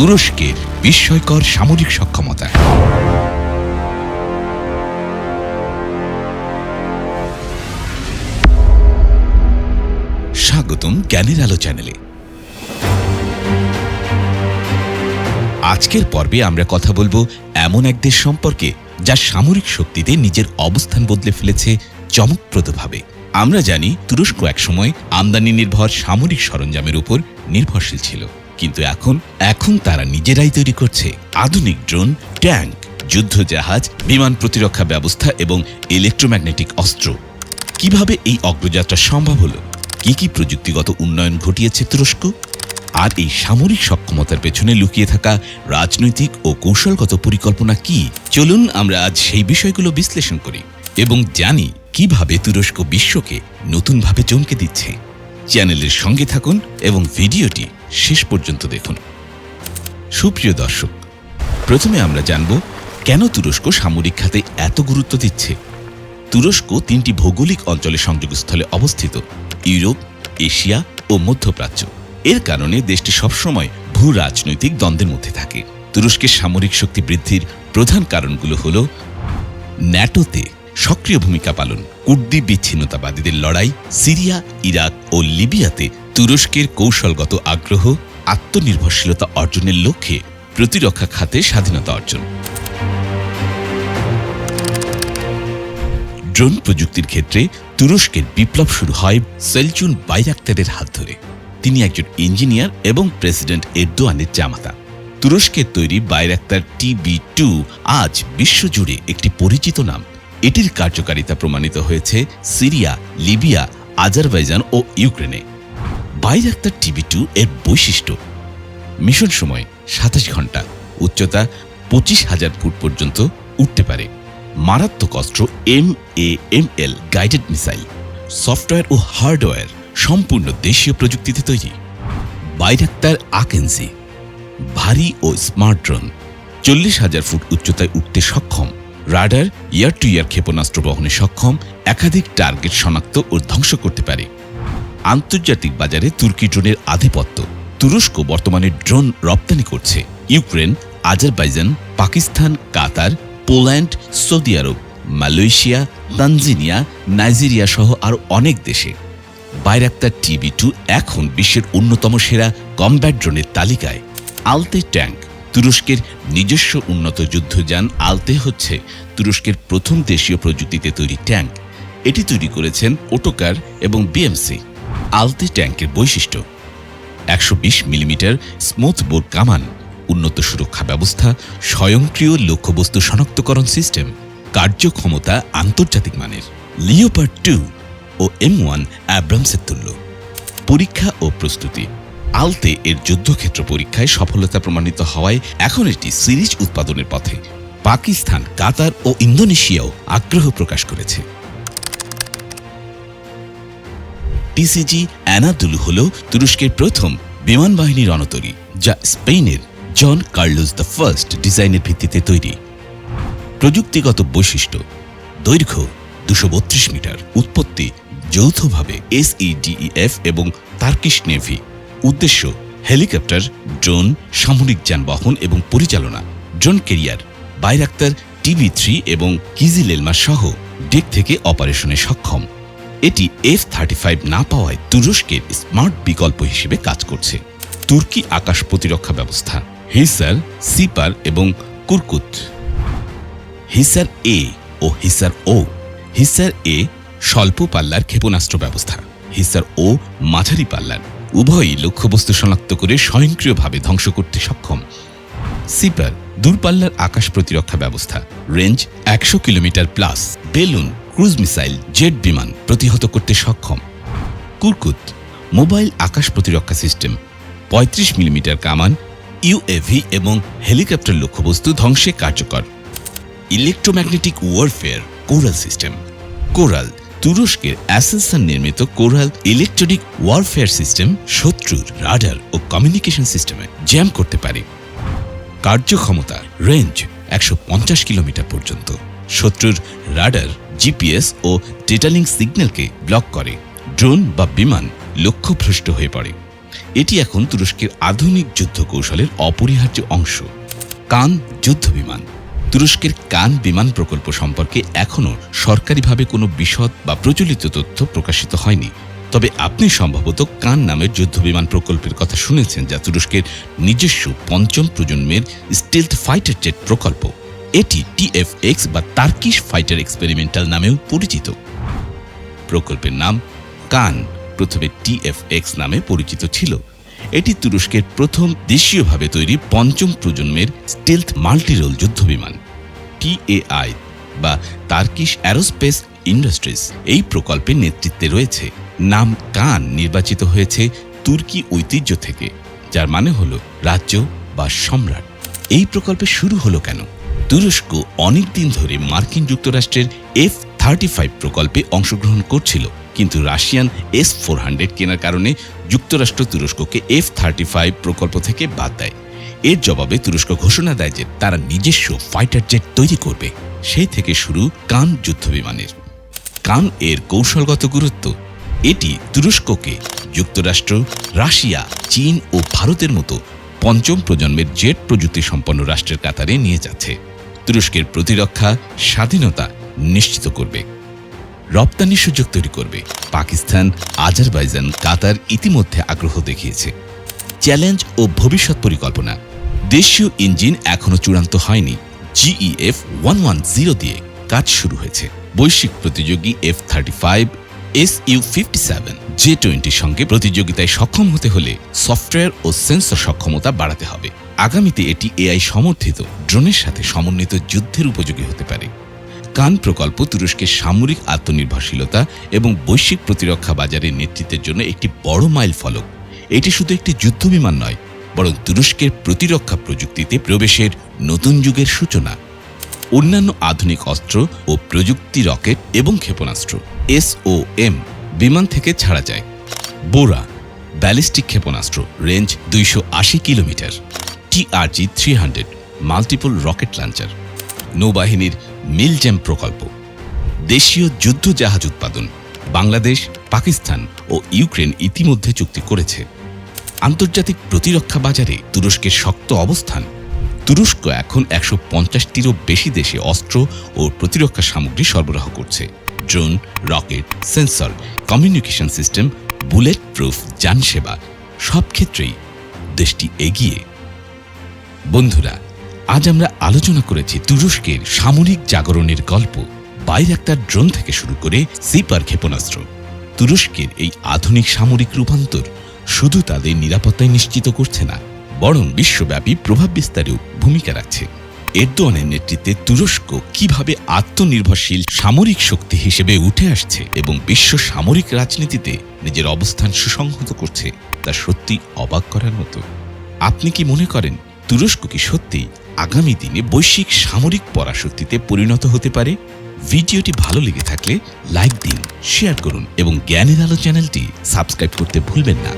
তুরস্কের বিস্ময়কর সামরিক সক্ষমতা। স্বাগতম জ্ঞানের আলো চ্যানেলে। আজকের পর্বে আমরা কথা বলব এমন এক দেশ সম্পর্কে যা সামরিক শক্তিতে নিজের অবস্থান বদলে ফেলেছে চমকপ্রদভাবে। আমরা জানি তুরস্ক একসময় আমদানি নির্ভর সামরিক সরঞ্জামের উপর নির্ভরশীল ছিল। কিন্তু এখন এখন তারা নিজেরাই তৈরি করছে আধুনিক ড্রোন, ট্যাঙ্ক, যুদ্ধজাহাজ, বিমান প্রতিরক্ষা ব্যবস্থা এবং ইলেকট্রোম্যাগনেটিক অস্ত্র। কীভাবে এই অগ্রযাত্রা সম্ভব হলো? কি কি প্রযুক্তিগত উন্নয়ন ঘটিয়েছে তুরস্ক? আর এই সামরিক সক্ষমতার পেছনে লুকিয়ে থাকা রাজনৈতিক ও কৌশলগত পরিকল্পনা কি? চলুন আমরা আজ সেই বিষয়গুলো বিশ্লেষণ করি এবং জানি কীভাবে তুরস্ক বিশ্বকে নতুনভাবে চমকে দিচ্ছে। চ্যানেলের সঙ্গে থাকুন এবং ভিডিওটি শেষ পর্যন্ত দেখুন। সুপ্রিয় দর্শক, প্রথমে আমরা জানব কেন তুরস্ক সামরিক খাতে এত গুরুত্ব দিচ্ছে। তুরস্ক তিনটি ভৌগোলিক অঞ্চলে সংযোগস্থলে অবস্থিত, ইউরোপ, এশিয়া ও মধ্যপ্রাচ্য। এর কারণে দেশটি সবসময় ভূ রাজনৈতিক দ্বন্দ্বের মধ্যে থাকে। তুরস্কের সামরিক শক্তি বৃদ্ধির প্রধান কারণগুলো হল ন্যাটোতে সক্রিয় ভূমিকা পালন, কুর্দি বিচ্ছিন্নতাবাদীদের লড়াই, সিরিয়া, ইরাক ও লিবিয়াতে তুরস্কের কৌশলগত আগ্রহ, আত্মনির্ভরশীলতা অর্জনের লক্ষ্যে প্রতিরক্ষা খাতে স্বাধীনতা অর্জন। ড্রোন প্রযুক্তির ক্ষেত্রে তুরস্কের বিপ্লব শুরু হয় সেলচুন বাইরাক্তারের হাত ধরে। তিনি একজন ইঞ্জিনিয়ার এবং প্রেসিডেন্ট এরদোয়ানের জামাতা। তুরস্কের তৈরি বাইরাক্তার টিবি টু আজ বিশ্বজুড়ে একটি পরিচিত নাম। এটির কার্যকারিতা প্রমাণিত হয়েছে সিরিয়া, লিবিয়া, আজারবাইজান ও ইউক্রেনে। বাইরাক্তার টিভি টু এর বৈশিষ্ট্য। মিশন সময় সাতাশ ঘণ্টা। উচ্চতা পঁচিশ হাজার ফুট পর্যন্ত উঠতে পারে। মারাত্মক অস্ত্র M A M L guided missile software O hardware সম্পূর্ণ দেশীয় প্রযুক্তিতে তৈরি। বাইরাক্তার আকেন্সি, ভারী ও স্মার্ট ড্রোন চল্লিশ হাজার ফুট উচ্চতায় উঠতে সক্ষম। রাডার ইয়ার টু ইয়ার ক্ষেপণাস্ত্র বহনে সক্ষম, একাধিক টার্গেট শনাক্ত ও ধ্বংস করতে পারে। আন্তর্জাতিক বাজারে তুর্কি ড্রোনের আধিপত্য। তুরস্ক বর্তমানে ড্রোন রপ্তানি করছে। Ukraine, Azerbaijan, Pakistan, Qatar, Poland, Saudi Arab, Malaysia, Tanzania, Nigeria সহ আরও অনেক দেশে। বাইরাক্তার টিভি টু এখন বিশ্বের অন্যতম সেরা কমব্যাট ড্রোনের তালিকায়। আলতে ট্যাঙ্ক তুরস্কের নিজস্ব উন্নত যুদ্ধযান আলতে হচ্ছে তুরস্কের প্রথম দেশীয় প্রযুক্তিতে তৈরি ট্যাঙ্ক। এটি তৈরি করেছেন ওটোকার এবং বিএমসি। আলতে ট্যাঙ্কের বৈশিষ্ট্য, একশো বিশ মিলিমিটার স্মুথ কামান, উন্নত সুরক্ষা ব্যবস্থা, স্বয়ংক্রিয় লক্ষ্যবস্তু শনাক্তকরণ সিস্টেম, কার্যক্ষমতা আন্তর্জাতিক মানের। লিওপার টু ও এম ওয়ান অ্যাব্রামসের তুল্য। পরীক্ষা ও প্রস্তুতি আলতে এর যুদ্ধক্ষেত্র পরীক্ষায় সফলতা প্রমাণিত হওয়ায় এখন এটি সিরিজ উৎপাদনের পথে। পাকিস্তান, কাতার ও ইন্দোনেশিয়াও আগ্রহ প্রকাশ করেছে। টিসিজি অ্যানাদুলু হল তুরস্কের প্রথম বিমান বাহিনীর রণতরী, যা স্পেনের জন কার্লোস দ্য ফার্স্ট ডিজাইনের ভিত্তিতে তৈরি। প্রযুক্তিগত বৈশিষ্ট্য, দৈর্ঘ্য দুশো মিটার, উৎপত্তি যৌথভাবে এসইডিইএফ এবং তার্কিশ নেভি। উদ্দেশ্য, হেলিকপ্টার, ড্রোন, সামরিক যানবাহন এবং পরিচালনা, drone carrier, Bayraktar TB three এবং কিজি কিজিলেলমা সহ ডেক থেকে অপারেশনে সক্ষম। এটি এফ থার্টি ফাইভ না পাওয়ায় তুরস্কের স্মার্ট বিকল্প হিসেবে কাজ করছে। তুর্কি আকাশ প্রতিরক্ষা ব্যবস্থা, হিসার, সিপার এবং কুরকুত। হিসার এ ও হিসার ও, হিসার এ স্বল্প পাল্লার ক্ষেপণাস্ত্র ব্যবস্থা, হিসার ও মাঝারি পাল্লার। উভয়ই লক্ষ্যবস্তু শনাক্ত করে স্বয়ংক্রিয়ভাবে ধ্বংস করতে সক্ষম। সিপার, দূরপাল্লার আকাশ প্রতিরক্ষা ব্যবস্থা। রেঞ্জ, একশো kilometre plus. Balloon, cruise missile, jet বিমান প্রতিহত করতে সক্ষম। কুরকুত, মোবাইল আকাশ প্রতিরক্ষা সিস্টেম। পঁয়ত্রিশ মিলিমিটার কামান, ইউএভি এবং হেলিকপ্টার লক্ষ্যবস্তু ধ্বংসে কার্যকর। Electromagnetic warfare, Koral system. Koral তুরস্কের অ্যাসেলসান নির্মিত কোরাল ইলেকট্রনিক ওয়ারফেয়ার সিস্টেম শত্রুর রাডার ও কমিউনিকেশন সিস্টেমে জ্যাম করতে পারে। কার্যক্ষমতা রেঞ্জ একশো পঞ্চাশ কিলোমিটার পর্যন্ত। শত্রুর রাডার জিপিএস ও ডেটালিং সিগন্যালকে ব্লক করে। ড্রোন বা বিমান লক্ষ্যভ্রষ্ট হয়ে পড়ে। এটি এখন তুরস্কের আধুনিক যুদ্ধ কৌশলের অপরিহার্য অংশ। কান যুদ্ধ বিমান তুরস্কের কান বিমান প্রকল্প সম্পর্কে এখনও সরকারিভাবে কোনো বিশদ বা প্রচলিত তথ্য প্রকাশিত হয়নি। তবে আপনি সম্ভবত কান নামের যুদ্ধ বিমান প্রকল্পের কথা শুনেছেন যা তুরস্কের নিজস্ব পঞ্চম প্রজন্মের স্টিলথ ফাইটার জেট প্রকল্প। এটি টিএফএক্স বা তার্কিশ ফাইটার এক্সপেরিমেন্টাল নামেও পরিচিত। প্রকল্পের নাম কান, প্রথমে টিএফএক্স নামে পরিচিত ছিল। এটি তুরস্কের প্রথম দেশীয়ভাবে তৈরি পঞ্চম প্রজন্মের স্টেলথ মাল্টিরোল যুদ্ধবিমান টিএআই বা তার্কিশ অ্যারোস্পেস ইন্ডাস্ট্রিজ এই প্রকল্পের নেতৃত্বে রয়েছে, নাম কান নির্বাচিত হয়েছে তুর্কি ঐতিহ্য থেকে, যার মানে হল রাজ্য বা সম্রাট। এই প্রকল্পে শুরু হলো কেন? তুরস্ক অনেক দিন ধরে মার্কিন যুক্তরাষ্ট্রের এফ থার্টি ফাইভ প্রকল্পে অংশগ্রহণ করছিল। কিন্তু রাশিয়ান এস ফোর হান্ড্রেড কেনার কারণে যুক্তরাষ্ট্র তুরস্ককে এফ থার্টি ফাইভ প্রকল্প থেকে বাদ দেয়। এর জবাবে তুরস্ক ঘোষণা দেয় যে তারা নিজস্ব ফাইটার জেট তৈরি করবে। সেই থেকে শুরু কান যুদ্ধবিমানের কান এর কৌশলগত গুরুত্ব। এটি তুরস্ককে যুক্তরাষ্ট্র, রাশিয়া, চীন ও ভারতের মতো পঞ্চম প্রজন্মের জেট প্রযুক্তি সম্পন্ন রাষ্ট্রের কাতারে নিয়ে যাচ্ছে। তুরস্কের প্রতিরক্ষা স্বাধীনতা নিশ্চিত করবে। রপ্তানি সুযোগ তৈরি করবে। পাকিস্তান, আজারবাইজান, কাতার ইতিমধ্যে আগ্রহ দেখিয়েছে। চ্যালেঞ্জ ও ভবিষ্যৎ পরিকল্পনা। দেশীয় ইঞ্জিন এখনও চূড়ান্ত হয়নি। জিইএফ ওয়ান ওয়ান জিরো দিয়ে কাজ শুরু হয়েছে। বৈশ্বিক প্রতিযোগী F thirty five S U fifty seven J টোয়েন্টির সঙ্গে প্রতিযোগিতায় সক্ষম হতে হলে সফটওয়্যার ও সেন্সর সক্ষমতা বাড়াতে হবে। আগামীতে এটি এআই সমর্থিত, ড্রোনের সাথে সমন্বিত যুদ্ধের উপযোগী হতে পারে। কান প্রকল্প তুরস্কের সামরিক আত্মনির্ভরশীলতা এবং বৈশ্বিক প্রতিরক্ষা বাজারের নেতৃত্বের জন্য একটি বড় মাইল ফলক। এটি শুধু একটি যুদ্ধবিমান নয়, বরং তুরস্কের প্রতিরক্ষা প্রযুক্তিতে প্রবেশের নতুন যুগের সূচনা। অন্যান্য আধুনিক অস্ত্র ও প্রযুক্তি রকেট এবং ক্ষেপণাস্ত্র এসওএম বিমান থেকে ছাড়া যায়। বোরা, ব্যালিস্টিক ক্ষেপণাস্ত্র, রেঞ্জ দুইশো আশি kilometre. TRG three hundred, multiple rocket launcher. নৌবাহিনীর মিলজ্যাম প্রকল্প, দেশীয় যুদ্ধ জাহাজ উৎপাদন, বাংলাদেশ, পাকিস্তান ও ইউক্রেন ইতিমধ্যে চুক্তি করেছে। আন্তর্জাতিক প্রতিরক্ষা বাজারে তুরস্কের শক্ত অবস্থান। তুরস্ক এখন একশো পঞ্চাশটিরও বেশি দেশে অস্ত্র ও প্রতিরক্ষা সামগ্রী সরবরাহ করছে। Drone, rocket, sensor, communication system bullet proof যান সেবা সব ক্ষেত্রেই দেশটি এগিয়ে। বন্ধুরা আজ আমরা আলোচনা করেছি তুরস্কের সামরিক জাগরণের গল্প বাইরাক্তার ড্রোন থেকে শুরু করে সিপার ক্ষেপণাস্ত্র। তুরস্কের এই আধুনিক সামরিক রূপান্তর শুধু তাদের নিরাপত্তায় নিশ্চিত করছে না, বরং বিশ্বব্যাপী প্রভাব বিস্তারেও ভূমিকা রাখছে। এরদোয়ানের নেতৃত্বে তুরস্ক কীভাবে আত্মনির্ভরশীল সামরিক শক্তি হিসেবে উঠে আসছে এবং বিশ্ব সামরিক রাজনীতিতে নিজের অবস্থান সুসংহত করছে, তা সত্যি অবাক করার মতো। আপনি কি মনে করেন, তুরস্ক কি সত্যি আগামী দিনে বৈশ্বিক সামরিক পরাশক্তিতে পরিণত হতে পারে। ভিডিওটি ভালো লেগে থাকলে লাইক দিন, শেয়ার করুন এবং জ্ঞানের আলো চ্যানেলটি সাবস্ক্রাইব করতে ভুলবেন না।